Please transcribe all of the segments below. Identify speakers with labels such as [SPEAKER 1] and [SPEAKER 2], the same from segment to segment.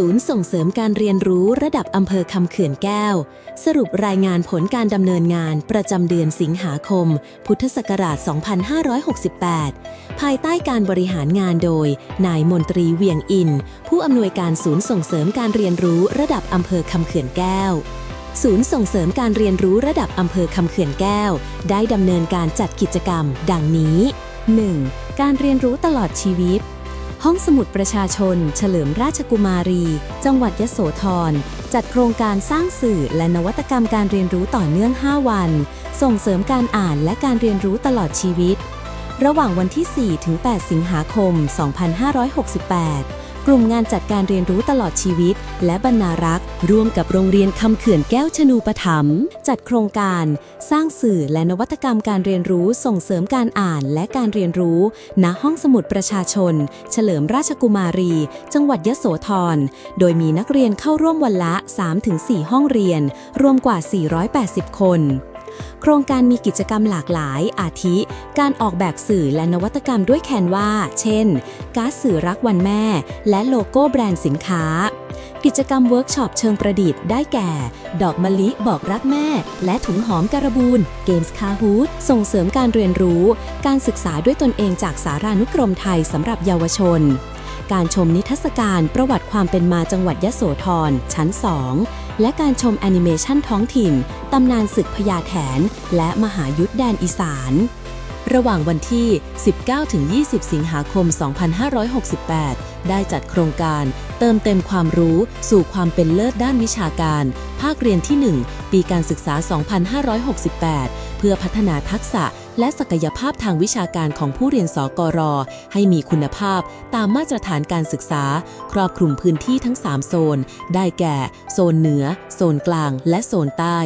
[SPEAKER 1] ศูนย์ส่งเสริมการเรียนรู้ระดับอำเภอคำเขื่อนแก้ว สรุปรายงานผลการดำเนินงานประจำเดือนสิงหาคม พุทธศักราช 2568 ภายใต้การบริหารงานโดย นายมนตรีเวียงอิน ผู้อำนวยการศูนย์ส่งเสริมการเรียนรู้ระดับอำเภอคำเขื่อนแก้วศูนย์ส่งเสริมการเรียนรู้ระดับอำเภอคำเขื่อนแก้ว ได้ดำเนินการจัดกิจกรรม ดังนี้ 1. การเรียนรู้ตลอดชีวิต ห้องสมุดประชาชน เฉลิมราชกุมารี จังหวัดยโสธร จัดโครงการสร้างสื่อและนวัตกรรมการเรียนรู้ต่อเนื่อง 5 วัน ส่งเสริมการอ่านและการเรียนรู้ตลอดชีวิต ระหว่างวันที่ 4 ถึง 8 สิงหาคม 2568 กลุ่มงานจัดการเรียนรู้ตลอดชีวิต และบรรณารักษ์ ร่วมกับโรงเรียนคำเขื่อนแก้วชนูปถัมจัดโครงการ สร้างสื่อและนวัตกรรมการเรียนรู้ส่งเสริมการอ่านและการเรียนรู้ณห้องสมุดประชาชน เฉลิมราชกุมารี จังหวัดยโสธร โดยมีนักเรียนเข้าร่วมวันละ 3-4 ห้องเรียน รวมกว่า 480 คน โครงการมีกิจกรรมหลากหลาย อาทิ การออกแบบสื่อและนวัตกรรมด้วยแคนวาเช่น การ์ดสื่อรักวันแม่ และโลโก้แบรนด์สินค้า กิจกรรมเวิร์กช็อปเชิงประดิษฐ์ได้แก่ ดอกมะลิบอกรักแม่ และถุงหอมการบูนเกมส์คาฮูดส่งเสริมการเรียนรู้ การศึกษาด้วยตนเองจากสารานุกรมไทยสำหรับเยาวชน การชมนิทรรศการประวัติความเป็นมาจังหวัดยะโสธรชั้น 2 และการชมแอนิเมชันท้องถิ่น ตำนานศึกพญาแถน และมหายุทธแดนอีสาน ระหว่างวันที่ 19-20 สิงหาคม 2568 ได้จัดโครงการเติมเต็มความรู้สู่ความเป็นเลิศด้านวิชาการ ภาคเรียนที่ 1 ปีการศึกษา 2568 เพื่อพัฒนาทักษะ และศักยภาพทางวิชาการของผู้เรียนสกร ให้มีคุณภาพตามมาตรฐานการศึกษา ครอบคลุมพื้นที่ทั้ง 3 โซน ได้แก่ โซนเหนือ โซนกลาง และโซนใต้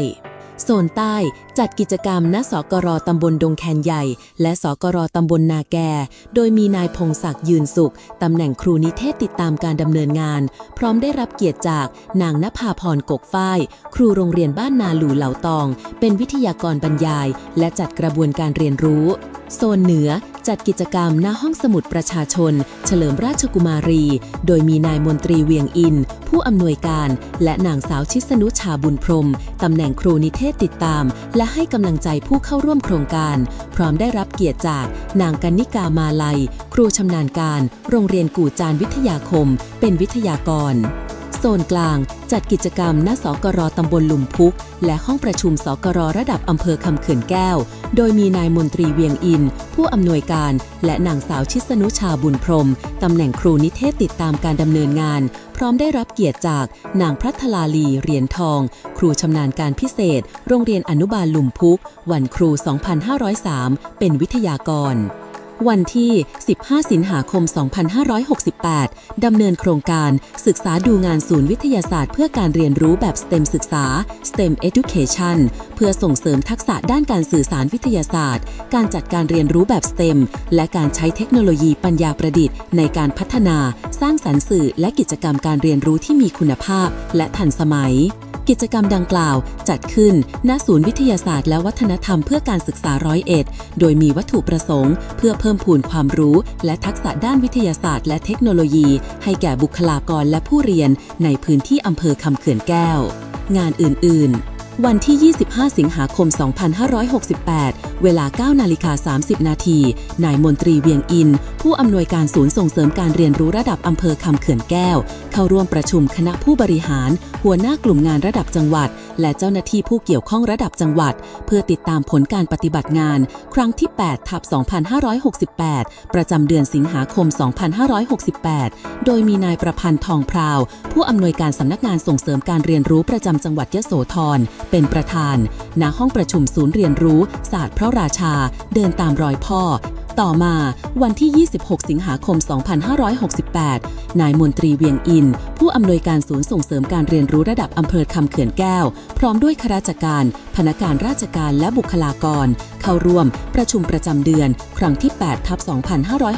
[SPEAKER 1] โซนใต้จัดกิจกรรมณสกรตำบลดงแคนใหญ่ และสกรตำบลนาแกโดยมีนายพงศักดิ์ยืนสุข ตำแหน่งครูนิเทศติดตามการดำเนินงาน พร้อมได้รับเกียรติจากนางนภาพรกกฝ้าย ครูโรงเรียนบ้านนาหลูเหล่าตอง เป็นวิทยากรบรรยาย และจัดกระบวนการเรียนรู้ โซนเหนือ จัดกิจกรรมณห้องสมุดประชาชน เฉลิมราชกุมารี โดยมีนายมนตรีเวียงอิน ผู้อำนวยการ และนางสาวชิสนุชาบุญพรมตำแหน่งครูนิเทศติดตาม และให้กำลังใจผู้เข้าร่วมโครงการ พร้อมได้รับเกียรติจาก นางกันนิกามาลัย ครูชำนาญการ โรงเรียนกู่จานวิทยาคม เป็นวิทยากร โซนกลาง จัดกิจกรรมณสกรตำบลหลุมพุก และห้องประชุมสกรระดับอำเภอคำเขื่อนแก้ว โดยมีนายมนตรีเวียงอิน ผู้อำนวยการ และนางสาวชิสนุชาบุญพรมตำแหน่งครูนิเทศติดตามการดำเนินงาน พร้อมได้รับเกียรติจากนางพัทลาลีเหรียญทอง ครูชำนาญการพิเศษ โรงเรียนอนุบาลหลุมพุก วันครู 2503 เป็นวิทยากร วันที่ 15 สิงหาคม 2568 ดำเนินโครงการศึกษาดูงานศูนย์วิทยาศาสตร์เพื่อการเรียนรู้แบบ STEM ศึกษา STEM Education เพื่อส่งเสริมทักษะด้านการสื่อสารวิทยาศาสตร์ การจัดการเรียนรู้แบบ STEM และการใช้เทคโนโลยีปัญญาประดิษฐ์ ในการพัฒนา สร้างสรรค์สื่อ และกิจกรรมการเรียนรู้ที่มีคุณภาพ และทันสมัย กิจกรรมดังกล่าว จัดขึ้นณศูนย์วิทยาศาสตร์และวัฒนธรรมเพื่อการศึกษาร้อยเอ็ด โดยมีวัตถุประสงค์ เพื่อเพิ่มพูนความรู้ และทักษะด้านวิทยาศาสตร์ และเทคโนโลยี ให้แก่บุคลากรและผู้เรียนในพื้นที่อำเภอคำเขื่อนแก้ว งานอื่น ๆ วันที่ 25 สิงหาคม 2568 เวลา 9 นาฬิกา 30 นาที นายมนตรีเวียงอิน ผู้อำนวยการศูนย์ส่งเสริมการเรียนรู้ระดับอำเภอคำเขื่อนแก้ว เข้าร่วมประชุมคณะผู้บริหาร หัวหน้ากลุ่มงานระดับจังหวัด และเจ้าหน้าที่ผู้เกี่ยวข้องระดับจังหวัด เพื่อติดตามผลการปฏิบัติงาน ครั้งที่ 8 ทับ 2568 ประจำเดือนสิงหาคม 2568 โดยมีนายประพันธ์ทองพราว ผู้อำนวยการสำนักงานส่งเสริมการเรียนรู้ประจำจังหวัดยโสธรเป็นประธานณห้องประชุมศูนย์เรียนรู้ ศาสตร์พระราชา เดินตามรอยพ่อ ต่อมาวันที่ 26 สิงหาคม 2568 นายมนตรีเวียงอิน ผู้อำนวยการศูนย์ส่งเสริมการเรียนรู้ระดับอำเภอคำเขื่อนแก้ว พร้อมด้วยข้าราชการ พนักงานราชการและบุคลากร เข้าร่วมประชุมประจำเดือน ครั้งที่8ทับ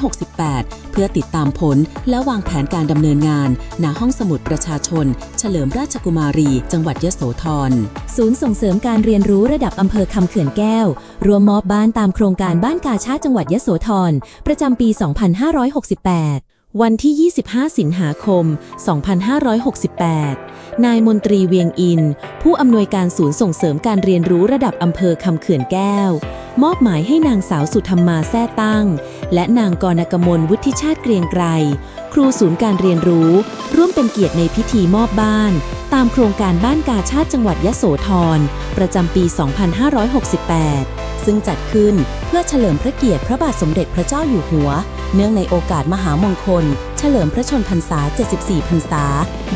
[SPEAKER 1] 2568 เพื่อติดตามผลและวางแผนการดำเนินงานณห้องสมุดประชาชน เฉลิมราชกุมารี จังหวัดยโสธร ศูนย์ส่งเสริมการเรียนรู้ระดับอำเภอคำเขื่อนแก้ว รวมมอบบ้านตามโครงการบ้านกาชาติจังหวัดยโสธร ประจำปี 2568 วันที่ 25 สิงหาคม 2568 นายมนตรีเวียงอิน ผู้อำนวยการศูนย์ส่งเสริมการเรียนรู้ระดับอำเภอคำเขื่อนแก้ว มอบหมายให้นางสาวสุธรรมาแท้ตั้ง และนางกรณกมลวุฒิชาติเกรียงไกร ครูศูนย์การเรียนรู้ ร่วมเป็นเกียรติในพิธีมอบบ้าน ตามโครงการบ้านกาชาติจังหวัดยะโสธร ประจำปี 2568 ซึ่งจัดขึ้นเพื่อเฉลิมพระเกียรติพระบาทสมเด็จพระเจ้าอยู่หัว เนื่องในโอกาสมหามงคล เฉลิมพระชนพรรษา 74 พรรษา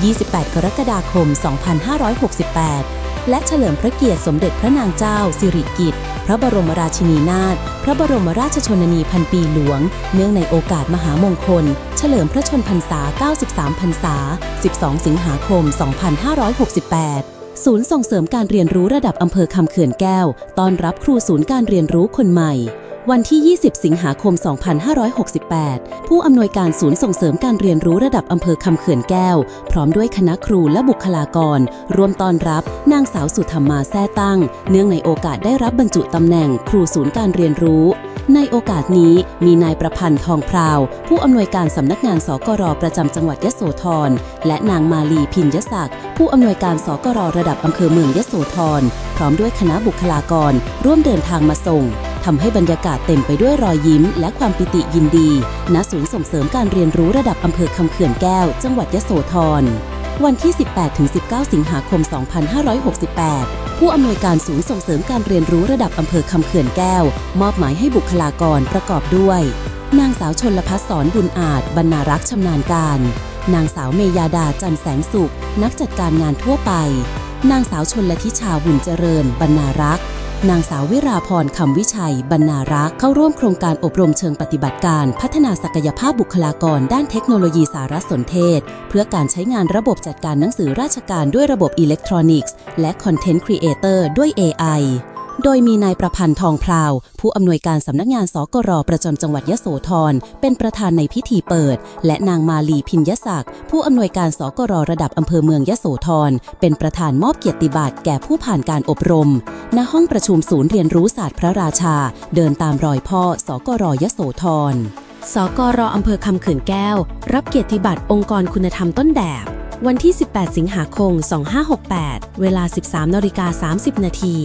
[SPEAKER 1] 28 กรกฎาคม 2568 และเฉลิมพระเกียรติสมเด็จพระนางเจ้า สิริกิติ์ พระบรมราชินีนาถ พระบรมราชชนนีพันปีหลวง เนื่องในโอกาสมหามงคล เฉลิมพระชนพรรษา 93 พรรษา 12 สิงหาคม 2568ศูนย์ส่งเสริมการเรียนรู้ระดับอำเภอคำเขื่อนแก้ว ต้อนรับครูศูนย์การเรียนรู้คนใหม่ วันที่ 20 สิงหาคม 2568 ผู้อำนวยการศูนย์ส่งเสริมการเรียนรู้ระดับอำเภอคำเขื่อนแก้ว พร้อมด้วยคณะครูและบุคลากร ร่วมต้อนรับ นางสาวสุธรรมาแท้ตั้ง เนื่องในโอกาสได้รับบรรจุตำแหน่งครูศูนย์การเรียนรู้ ในโอกาสนี้มีนายประพันธ์ทองพราว ผู้อำนวยการสำนักงานสกรประจำจังหวัดยโสธร และนางมาลีพินยศักดิ์ผู้อำนวยการสกรระดับอำเภอเมืองยโสธร พร้อมด้วยคณะบุคลากร ร่วมเดินทางมาส่ง ทำให้บรรยากาศเต็มไปด้วยรอยยิ้ม และความปิติยินดี ณ ศูนย์ส่งเสริมการเรียนรู้ระดับอำเภอคำเขื่อนแก้ว จังหวัดยโสธร วันที่ 18-19 สิงหาคม 2568ผู้อำนวยการศูนย์ส่งเสริมการเรียนรู้ระดับอำเภอคำเขื่อนแก้ว มอบหมายให้บุคลากรประกอบด้วย นางสาวชนลพัฒสอนบุญอาจ บรรณารักษ์ชำนาญการ นางสาวเมยาดาจันแสงสุข นักจัดการงานทั่วไป นางสาวชนละทิชาบุญเจริญ บรรณารักษ์ นางสาววิราพรคำวิชัย บรรณารักษ์เข้าร่วมโครงการอบรมเชิงปฏิบัติการ พัฒนาศักยภาพบุคลากร ด้านเทคโนโลยีสารสนเทศ เพื่อการใช้งานระบบจัดการหนังสือราชการด้วยระบบอิเล็กทรอนิกส์ และคอนเทนต์ครีเอเตอร์ด้วย AI โดยมีนายประพันธ์ทองพราว ผู้อำนวยการสำนักงานสกรประจำจังหวัดยโสธรเป็นประธานในพิธีเปิด และนางมาลีพินยศักดิ์ผู้อำนวยการสกรระดับอำเภอเมืองยโสธรเป็นประธานมอบเกียรติบัตรแก่ผู้ผ่านการอบรม ณห้องประชุมศูนย์เรียนรู้ศาสตร์พระราชา เดินตามรอยพ่อสกรยโสธรสกรอำเภอคำเขื่อนแก้ว รับเกียรติบัตรองค์กรคุณธรรมต้นแบบ วันที่ 18 สิงหาคม 2568 เวลา 13นาฬิกา30 นาที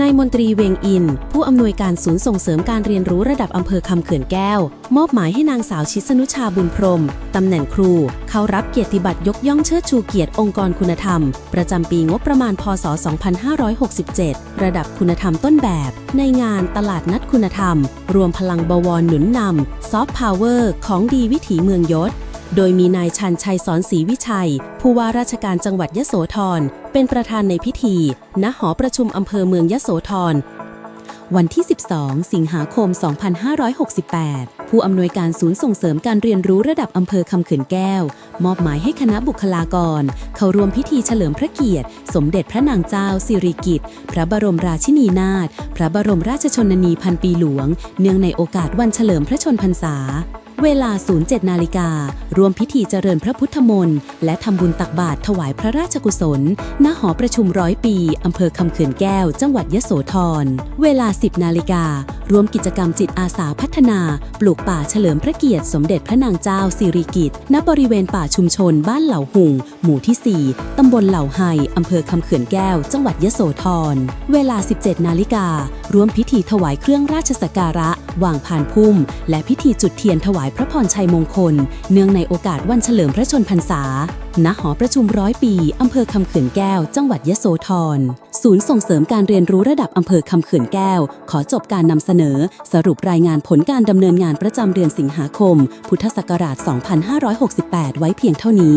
[SPEAKER 1] นายมนตรีเวงอิน ผู้อำนวยการศูนย์ส่งเสริมการเรียนรู้ระดับอำเภอคำเขื่อนแก้ว มอบหมายให้นางสาวชิสนุชาบุญพรหมตำแหน่งครู เข้ารับเกียรติบัตรยกย่องเชิดชูเกียรติองค์กรคุณธรรม ประจำปีงบประมาณ พศ 2567 ระดับคุณธรรมต้นแบบ ในงานตลาดนัดคุณธรรม รวมพลังบวรหนุนนำซอฟต์พาวเวอร์ของดีวิถีเมืองยศ โดยมีนายชันชัยสอนศรีวิชัย ผู้ว่าราชการจังหวัดยโสธร เป็นประธานในพิธี ณ หอประชุมอำเภอเมืองยโสธร วันที่ 12 สิงหาคม 2568 ผู้อำนวยการศูนย์ส่งเสริมการเรียนรู้ระดับอำเภอคำเขื่อนแก้ว มอบหมายให้คณะบุคลากร เข้าร่วมพิธีเฉลิมพระเกียรติ สมเด็จพระนางเจ้า สิริกิติ์พระบรมราชินีนาถพระบรมราชชนนีพันปีหลวง เนื่องในโอกาสวันเฉลิมพระชนพรรษาเวลา 07 นาฬิกา รวมพิธีเจริญพระพุทธมนต์ และทำบุญตักบาตรถวายพระราชกุศล ณ หอประชุมร้อยปี อำเภอคำเขื่อนแก้ว จังหวัดยโสธร เวลา 10 นาฬิกา รวมกิจกรรมจิตอาสาพัฒนา ปลูกป่าเฉลิมพระเกียรติสมเด็จพระนางเจ้าสิริกิติ์ณบริเวณป่าชุมชนบ้านเหล่าหุงหมู่ที่ 4 ตำบลเหล่าไฮอำเภอคำเขื่อนแก้ว จังหวัดยโสธร เวลา 17 นาฬิการวมพิธีถวายเครื่องราชสักการะ วางผ่านพุ่ม และพิธีจุดเทียนถวายพระพรชัยมงคล เนื่องในโอกาสวันเฉลิมพระชนพรรษา ณหอประชุมร้อยปี อำเภอคำเขื่อนแก้ว จังหวัดยะโสธร ศูนย์ส่งเสริมการเรียนรู้ระดับอำเภอคำเขื่อนแก้ว ขอจบการนำเสนอ สรุปรายงานผลการดำเนินงานประจำเดือนสิงหาคม พุทธศักราช 2568 ไว้เพียงเท่านี้